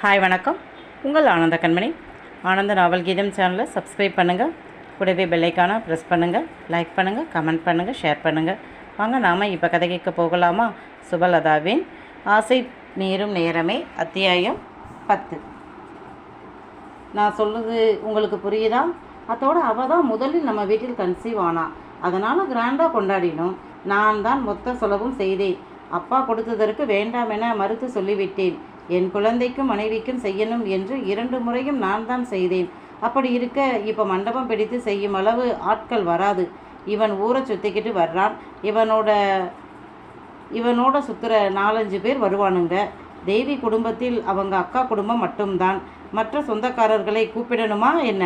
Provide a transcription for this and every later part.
Hi வணக்கம். உங்கள் ஆனந்த கண்மணி. ஆனந்த நாவல் கீதம் சேனலை சப்ஸ்கிரைப் பண்ணுங்கள் கூடவே பெல்லைக்கான ப்ரெஸ் பண்ணுங்கள் லைக் பண்ணுங்கள் கமெண்ட் பண்ணுங்கள் ஷேர் பண்ணுங்கள் வாங்க நாம் இப்போ கதை கேட்க போகலாமா? சுபலதாவின் ஆசை நீரும் நேரமே அத்தியாயம் பத்து. நான் சொல்லுது உங்களுக்கு புரியுதா? அதோட அவள் தான் முதலில் நம்ம வீட்டில் கன்சீவ் ஆனா. அதனால் கிராண்டாக கொண்டாடினோம். நான் தான் மொத்த செலவும் செய்தேன். அப்பா கொடுத்ததற்கு வேண்டாம் என மறுத்து சொல்லிவிட்டேன். என் குழந்தைக்கும் மனைவிக்கும் செய்யணும் என்று இரண்டு முறையும் நான் தான் செய்தேன். அப்படி இருக்க இப்போ மண்டபம் பிடித்து செய்யும் அளவு ஆட்கள் வராது. இவன் ஊரை சுற்றிக்கிட்டு வர்றான். இவனோட இவனோட சுற்றுற நாலஞ்சு பேர் வருவானுங்க. தேவி குடும்பத்தில் அவங்க அக்கா குடும்பம் மட்டும்தான். மற்ற சொந்தக்காரர்களை கூப்பிடணுமா என்ன?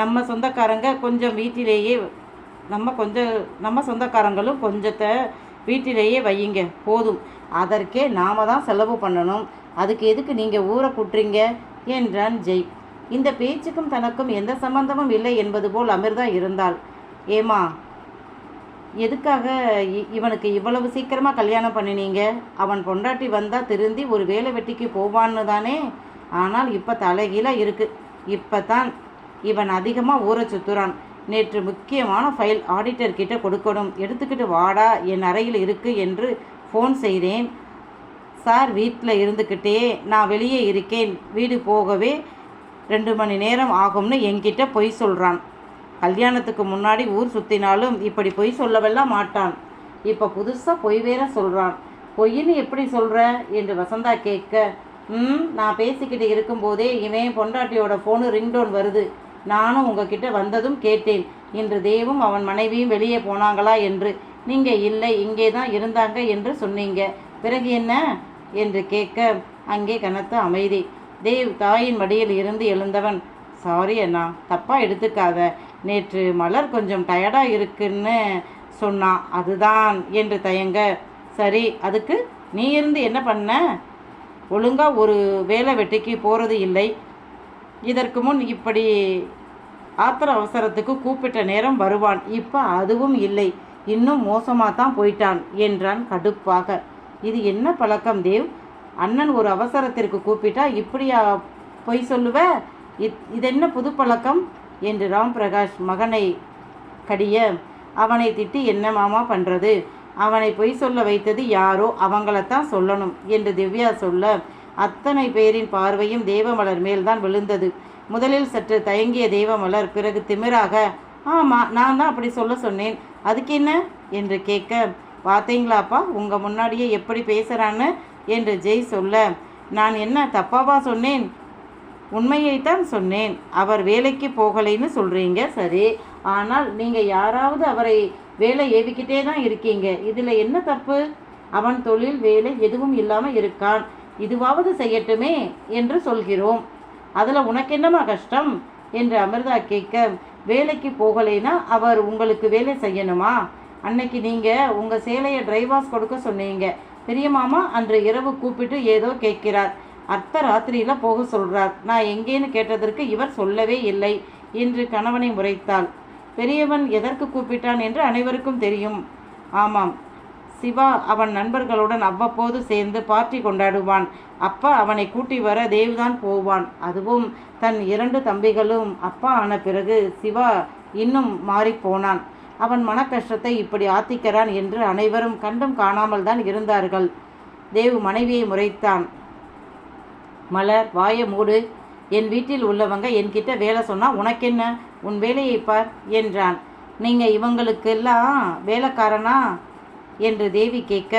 நம்ம சொந்தக்காரங்க கொஞ்சம் வீட்டிலேயே நம்ம கொஞ்சம் நம்ம சொந்தக்காரங்களும் கொஞ்சத்தை வீட்டிலேயே வையுங்க. போதும். அதற்கே நாம தான் செலவு பண்ணணும். அதுக்கு எதுக்கு நீங்கள் ஊரை கூட்டுறீங்க என்றான் ஜெய். இந்த பேச்சுக்கும் தனக்கும் எந்த சம்பந்தமும் இல்லை என்பது போல் அமிர்தா இருந்தாள். ஏமா எதுக்காக இ- இவனுக்கு இவ்வளவு சீக்கிரமாக கல்யாணம் பண்ணினீங்க? அவன் பொண்டாட்டி வந்தால் திருந்தி ஒரு வேலை வெட்டிக்கு போவான்னு தானே? ஆனால் இப்போ தலைகீழாக இருக்குது இப்போ தான் இவன் அதிகமாக ஊரை சுற்றுறான் நேற்று முக்கியமான ஃபைல் ஆடிட்டர்கிட்ட கொடுக்கணும். எடுத்துக்கிட்டு வாடா என் அறையில் இருக்குது என்று ஃபோன் செய்தேன். சார் வீட்டில் இருந்துக்கிட்டே நான் வெளியே இருக்கேன் வீடு போகவே ரெண்டு மணி நேரம் ஆகும்னு என்கிட்ட பொய் சொல்கிறான் கல்யாணத்துக்கு முன்னாடி ஊர் சுற்றினாலும் இப்படி பொய் சொல்லவெல்லாம் மாட்டான். இப்போ புதுசாக பொய் வேற சொல்கிறான் பொய்ன்னு எப்படி சொல்கிற என்று வசந்தா கேட்க ம் நான் பேசிக்கிட்டு இருக்கும்போதே இவன் பொண்டாட்டியோட ஃபோனு ரிங்டோன் வருது. நானும் உங்ககிட்ட வந்ததும் கேட்டேன். இன்று தேவும் அவன் மனைவியும் வெளியே போனாங்களா என்று. நீங்கள் இல்லை இங்கே தான் இருந்தாங்க என்று சொன்னீங்க. பிறகு என்ன? என்று கேட்க அங்கே கனத்த அமைதி. தேவ் தாயின் மடியில் இருந்து எழுந்தவன். சாரி அண்ணா தப்பாக எடுத்துக்காத. நேற்று மலர் கொஞ்சம் டயர்டாக இருக்குன்னு சொன்னான் அதுதான் என்று தயங்க. சரி அதுக்கு நீ இருந்து என்ன பண்ண? ஒழுங்கா ஒரு வேலை வெட்டிக்கு போகிறது இல்லை. இதற்கு முன் இப்படி ஆத்திர அவசரத்துக்கு கூப்பிட்ட நேரம் வருவான். இப்போ அதுவும் இல்லை. இன்னும் மோசமாக தான் போயிட்டான் என்றான் கடுப்பாக. இது என்ன பழக்கம் தேவ்? அண்ணன் ஒரு அவசரத்திற்கு கூப்பிட்டா இப்படியா பொய் சொல்லுவ? இது இதென்ன புது பழக்கம்? என்று ராம் பிரகாஷ் மகனை கடிய அவனை திட்டி என்ன மாமா பண்ணுறது அவனை பொய் சொல்ல வைத்தது யாரோ? அவங்களத்தான் சொல்லணும் என்று திவ்யா சொல்ல அத்தனை பேரின் பார்வையும் தேவமலர் மேல்தான் விழுந்தது. முதலில் சற்று தயங்கிய தேவமலர் பிறகு திமிராக ஆமாம் நான் தான் அப்படி சொல்ல சொன்னேன். அதுக்கு என்ன என்று கேட்க பார்த்தீங்களாப்பா உங்கள் முன்னாடியே எப்படி பேசுகிறான்னு என்று ஜெய் சொல்ல நான் என்ன தப்பாவா சொன்னேன்? உண்மையைத்தான் சொன்னேன். அவர் வேலைக்கு போகலைன்னு சொல்கிறீங்க சரி. ஆனால் நீங்கள் யாராவது அவரை வேலை ஏவிக்கிட்டே தான் இருக்கீங்க. இதில் என்ன தப்பு? அவன் தொழில் வேலை எதுவும் இல்லாமல் இருக்கான். இதுவாவது செய்யட்டுமே என்று சொல்கிறோம். அதில் உனக்கு என்னமா கஷ்டம்? என்று அமிர்தா கேட்க வேலைக்கு போகலைன்னா அவர் உங்களுக்கு வேலை செய்யணுமா? அன்னைக்கு நீங்கள் உங்கள் சேலையை டிரைவாஸ் கொடுக்க சொன்னீங்க. பெரிய மாமா அன்று இரவு கூப்பிட்டு ஏதோ கேட்கிறார். அர்த்த ராத்திரியில் போக சொல்கிறார் நான் எங்கேன்னு கேட்டதற்கு இவர் சொல்லவே இல்லை என்று கணவனை முறைத்தாள். பெரியவன் எதற்கு கூப்பிட்டான் என்று அனைவருக்கும் தெரியும். ஆமாம். சிவா அவன் நண்பர்களுடன் அவ்வப்போது சேர்ந்து பார்ட்டி கொண்டாடுவான். அப்பா அவனை கூட்டி வர தேவ்தான் போவான். அதுவும் தன் இரண்டு தம்பிகளும் அப்பா ஆன பிறகு சிவா இன்னும் மாறிப் போனான். அவன் மனக்கஷ்டத்தை இப்படி ஆத்திக்கிறான் என்று அனைவரும் கண்டும் காணாமல் தான் இருந்தார்கள். தேவ் மனைவியை முறைத்தான். மலர் வாயை மூடு. என் வீட்டில் உள்ளவங்க என்கிட்ட வேலை சொன்னால் உனக்கென்ன? உன் வேலையை பார் என்றான். நீங்கள் இவங்களுக்கெல்லாம் வேலைக்காரனா? என்று தேவி கேட்க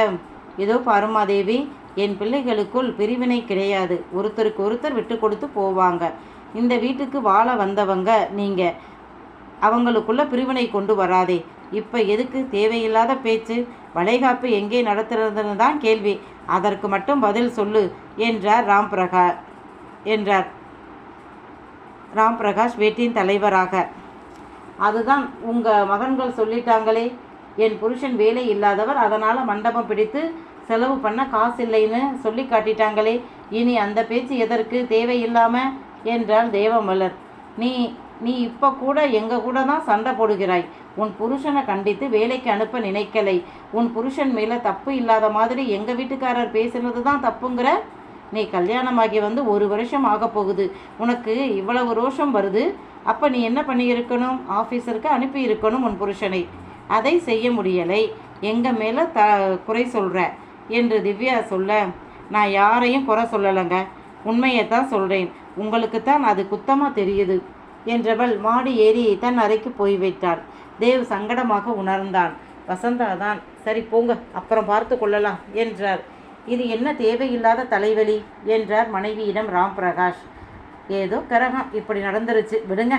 ஏதோ பாருமா தேவி என் பிள்ளைகளுக்குள் பிரிவினை கிடையாது. ஒருத்தருக்கு ஒருத்தர் விட்டு கொடுத்து போவாங்க. இந்த வீட்டுக்கு வாழ வந்தவங்க நீங்கள் அவங்களுக்குள்ள பிரிவினை கொண்டு வராதே. இப்போ எதுக்கு தேவையில்லாத பேச்சு? வளைகாப்பு எங்கே நடத்துறதுன்னு தான் கேள்வி. அதற்கு மட்டும் பதில் சொல்லு என்றார் ராம் பிரகா என்றார் ராம் பிரகாஷ் வீட்டின் தலைவராக. அதுதான் உங்கள் மகன்கள் சொல்லிட்டாங்களே. என் புருஷன் வேலை இல்லாதவர் அதனால் மண்டபம் பிடித்து செலவு பண்ண காசு இல்லைன்னு சொல்லி காட்டிட்டாங்களே. இனி அந்த பேச்சு எதற்கு? தேவையில்லாம? என்றாள் தேவமலர் நீ நீ இப்போ கூட எங்கள் கூட தான் சண்டை போடுகிறாய். உன் புருஷனை கண்டித்து வேலைக்கு அனுப்ப நினைக்கலை. உன் புருஷன் மேலே தப்பு இல்லாத மாதிரி எங்கள் வீட்டுக்காரர் பேசுனது தான் தப்புங்கிற? நீ கல்யாணமாகி வந்து ஒரு வருஷம் ஆக போகுது. உனக்கு இவ்வளவு ரோஷம் வருது. அப்போ நீ என்ன பண்ணியிருக்கணும்? ஆஃபீஸருக்கு அனுப்பி இருக்கணும் உன் புருஷனை. அதை செய்ய முடியலை. எங்கள் மேலே த குறை சொல்கிற என்று திவ்யா சொல்ல நான் யாரையும் குறை சொல்லலைங்க. உண்மையை தான் சொல்கிறேன் உங்களுக்கு தான் அது குத்தமாக தெரியுது. என்றவள் மாடி ஏறி தன் அறைக்கு போய்விட்டாள் தேவ் சங்கடமாக உணர்ந்தான். வசந்தா தான் சரி போங்க அப்புறம் பார்த்து கொள்ளலாம் என்றார். இது என்ன தேவையில்லாத தலைவலி? என்றார் மனைவியிடம் ராம் பிரகாஷ் ஏதோ கரகம் இப்படி நடந்துருச்சு விடுங்க.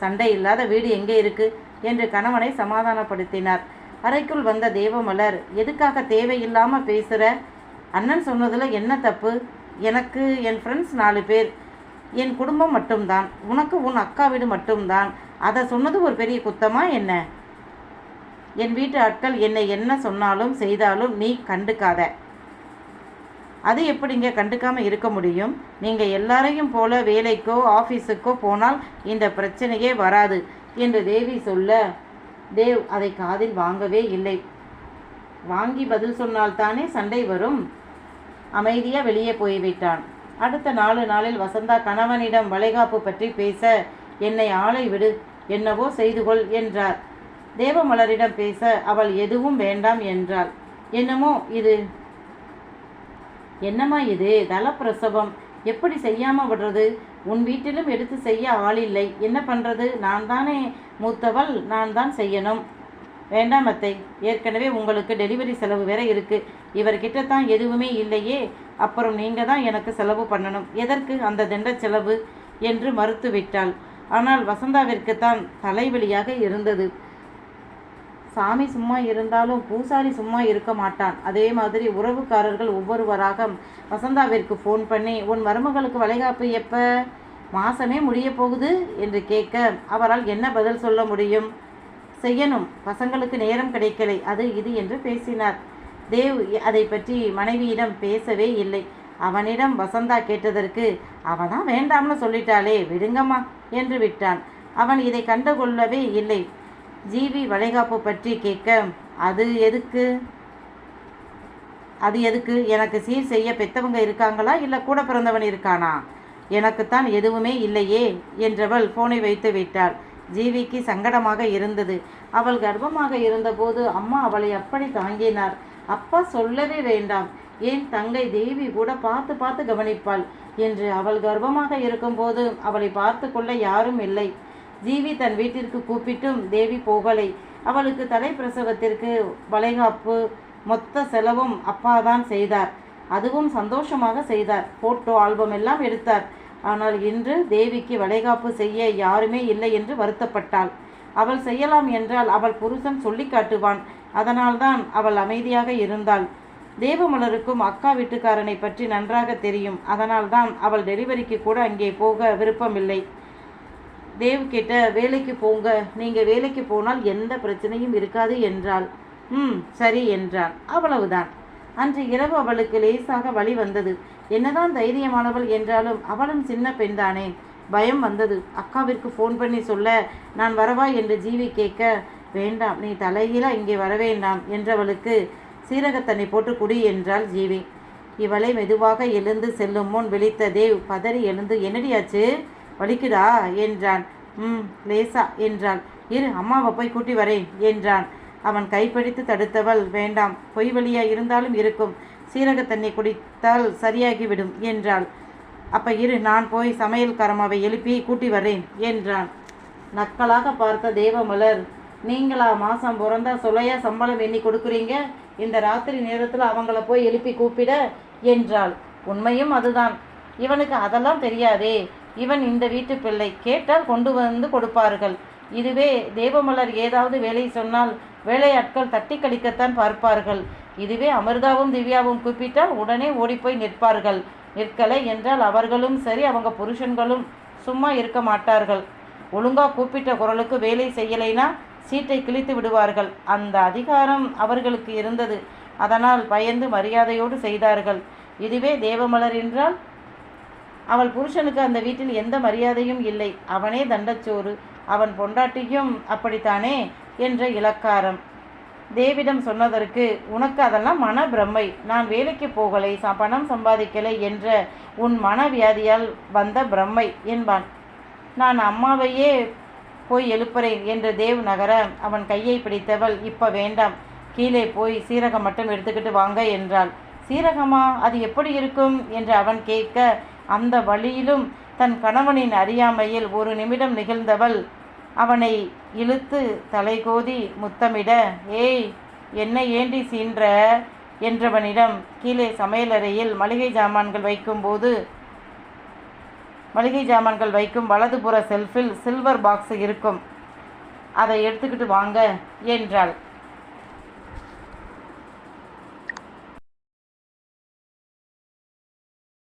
சண்டை இல்லாத வீடு எங்கே இருக்கு? என்று கணவனை சமாதானப்படுத்தினார். அறைக்குள் வந்த தேவமலர் எதுக்காக தேவையில்லாமல் பேசுகிற அண்ணன் சொன்னதில் என்ன தப்பு? எனக்கு என் ஃப்ரெண்ட்ஸ் நாலு பேர் என் குடும்பம் மட்டும்தான். உனக்கு உன் அக்கா வீடு மட்டும்தான். அதை சொன்னது ஒரு பெரிய குத்தமா என்ன? என் வீட்டு ஆட்கள் என்னை என்ன சொன்னாலும் செய்தாலும் நீ கண்டுக்காத. அது எப்படிங்க கண்டுக்காமல் இருக்க முடியும்? நீங்கள் எல்லாரையும் போல வேலைக்கோ ஆஃபீஸுக்கோ போனால் இந்த பிரச்சனையே வராது என்று தேவி சொல்ல தேவ் அதை காதில் வாங்கவே இல்லை. வாங்கி பதில் சொன்னால்தானே சண்டை வரும்? அமைதியாக வெளியே போய்விட்டான். அடுத்த நாலு நாளில் வசந்தா கணவனிடம் வளைகாப்பு பற்றி பேச என்னை ஆளை விடு என்னவோ செய்து கொள் என்றார். தேவமலரிடம் பேச அவள் எதுவும் வேண்டாம் என்றாள். என்னமோ இது? என்னம்மா இது? தலப்பிரசவம். எப்படி செய்யாம விடுறது? உன் வீட்டிலும் எடுத்து செய்ய ஆள் இல்லை. என்ன பண்றது? நான் தானே மூத்தவள் நான் தான் செய்யணும். வேண்டாம் அத்தை. ஏற்கனவே உங்களுக்கு டெலிவரி செலவு வேற இருக்கு. இவர்கிட்ட தான் எதுவுமே இல்லையே. அப்புறம் நீங்க தான் எனக்கு செலவு பண்ணணும். எதற்கு அந்த தண்ட செலவு? என்று மறுத்துவிட்டாள். ஆனால் வசந்தாவிற்கு தான் தலைவலியாக இருந்தது. சாமி சும்மா இருந்தாலும் பூசாரி சும்மா இருக்க மாட்டான். அதே மாதிரி உறவுக்காரர்கள் ஒவ்வொருவராக வசந்தாவிற்கு ஃபோன் பண்ணி உன் மருமகளுக்கு வளைகாப்பு எப்ப? மாசமே முடிய போகுது? என்று கேட்க அவரால் என்ன பதில் சொல்ல முடியும்? செய்யணும். பசங்களுக்கு நேரம் கிடைக்கலை. அது இது என்று பேசினார். தேவ் அதை பற்றி மனைவியிடம் பேசவே இல்லை. அவனிடம் வசந்தா கேட்டதற்கு அவ தான் வேண்டாம்னு சொல்லிட்டாளே விடுங்கம்மா என்று விட்டான். அவன் இதை கண்டுகொள்ளவே இல்லை. ஜிவி வளைகாப்பு பற்றி கேட்க அது எதுக்கு? அது எதுக்கு? எனக்கு சீர் செய்ய பெத்தவங்க இருக்காங்களா? இல்லை கூட பிறந்தவன் இருக்கானா? எனக்குத்தான் எதுவுமே இல்லையே என்றவள் ஃபோனை வைத்து விட்டாள். ஜீவிக்கு சங்கடமாக இருந்தது. அவள் கர்ப்பமாக இருந்தபோது அம்மா அவளை அப்படி தாங்கினார். அப்பா சொல்லவே வேண்டாம். ஏன் தங்கை தேவி கூட பார்த்து பார்த்து கவனிப்பாள்? என்று அவள் கர்ப்பமாக இருக்கும்போது அவளை பார்த்து கொள்ள யாரும் இல்லை. ஜீவி தன் வீட்டிற்கு கூப்பிட்டும் தேவி போகலை. அவளுக்கு தலை பிரசவத்திற்கு வளைகாப்பு மொத்த செலவும் அப்பா தான் செய்தார். அதுவும் சந்தோஷமாக செய்தார். போட்டோ ஆல்பம் எல்லாம் எடுத்தார். ஆனால் இன்று தேவிக்கு வளைகாப்பு செய்ய யாருமே இல்லை என்று வருத்தப்பட்டாள். அவள் செய்யலாம் என்றால் அவள் புருஷன் சொல்லி காட்டுவான். அதனால்தான் அவள் அமைதியாக இருந்தாள். தேவமலருக்கும் அக்கா வீட்டுக்காரனை பற்றி நன்றாக தெரியும். அதனால்தான் அவள் டெலிவரிக்கு கூட அங்கே போக விருப்பமில்லை. தேவ் கிட்ட வேலைக்கு போங்க. நீங்கள் வேலைக்கு போனால் எந்த பிரச்சனையும் இருக்காது என்றாள். ம் சரி என்றான். அவ்வளவுதான். அன்று இரவு அவளுக்கு லேசாக வழி வந்தது. என்னதான் தைரியமானவள் என்றாலும் அவளும் சின்ன பெண்தானே? பயம் வந்தது. அக்காவிற்கு ஃபோன் பண்ணி சொல்ல நான் வரவா? என்று ஜீவி கேட்க வேண்டாம் நீ தலைகீழா இங்கே வரவேண்டாம் என்றவளுக்கு சீரகத்தண்ணி போட்டு குடி என்றாள் ஜீவி. இவளை மெதுவாக எழுந்து செல்லும் முன் விழித்த தேவ் பதறி எழுந்து என்னடியாச்சு வலிக்குதா? என்றான். ம் லேசா என்றாள். இரு அம்மாவை போய் கூட்டி வரேன் என்றான். அவன் கைப்பிடித்து தடுத்தவள் வேண்டாம். பொய் வழியா இருந்தாலும் இருக்கும். சீரக தண்ணி குடித்தால் சரியாகிவிடும் என்றாள். அப்ப இரு நான் போய் சமையல்காரமாவை எழுப்பி கூட்டி வரேன் என்றான். நக்கலாக பார்த்த தேவமலர் நீங்களா மாசம் பிறந்தா சொலையா சம்பளம் எண்ணி கொடுக்குறீங்க? இந்த ராத்திரி நேரத்தில் அவங்கள போய் எழுப்பி கூப்பிட என்றாள். உண்மையும் அதுதான். இவனுக்கு அதெல்லாம் தெரியாதே. இவன் இந்த வீட்டு பிள்ளை கேட்டால் கொண்டு வந்து கொடுப்பார்கள். இதுவே தேவமலர் ஏதாவது வேலை சொன்னால் வேலையாட்கள் தட்டி கழிக்கத்தான் பார்ப்பார்கள். இதுவே அமிர்தாவும் திவ்யாவும் கூப்பிட்டால் உடனே ஓடிப்போய் நிற்பார்கள். நிற்கலை என்றால் அவர்களும் சரி அவங்க புருஷன்களும் சும்மா இருக்க மாட்டார்கள். ஒழுங்கா கூப்பிட்ட குரலுக்கு வேலை செய்யலைனா சீட்டை கிழித்து விடுவார்கள். அந்த அதிகாரம் அவர்களுக்கு இருந்தது. அதனால் பயந்து மரியாதையோடு செய்தார்கள். இதுவே தேவமலர் என்றால் அவள் புருஷனுக்கு அந்த வீட்டில் எந்த மரியாதையும் இல்லை. அவனே தண்டச்சோறு. அவன் பொண்டாட்டியும் அப்படித்தானே? என்ற இலக்காரம். தேவிடம் சொன்னதற்கு உனக்கு அதெல்லாம் மன பிரமை நான் வேலைக்கு போகலை ச பணம் சம்பாதிக்கலை என்ற உன் மனவியாதியால் வந்த பிரம்மை என்பான். நான் அம்மாவையே போய் எழுப்புறேன் என்று தேவ் நகர அவன் கையை பிடித்தவள் இப்போ வேண்டாம் கீழே போய் சீரகம் மட்டும் எடுத்துக்கிட்டு வாங்க என்றாள். சீரகமா? அது எப்படி இருக்கும்? என்று அவன் கேட்க அந்த வழியிலும் தன் கணவனின் அறியாமையில் ஒரு நிமிடம் நிகழ்ந்தவள் அவனை இழுத்து தலைகோதி முத்தமிட ஏய் என்ன ஏண்டி சீன்ற? என்றவனிடம் கீழே சமையலறையில் மளிகை ஜாமான்கள் வைக்கும்போது மளிகை ஜாமான்கள் வைக்கும் வலதுபுற செல்ஃபில் சில்வர் பாக்ஸ் இருக்கும். அதை எடுத்துக்கிட்டு வாங்க என்றாள்.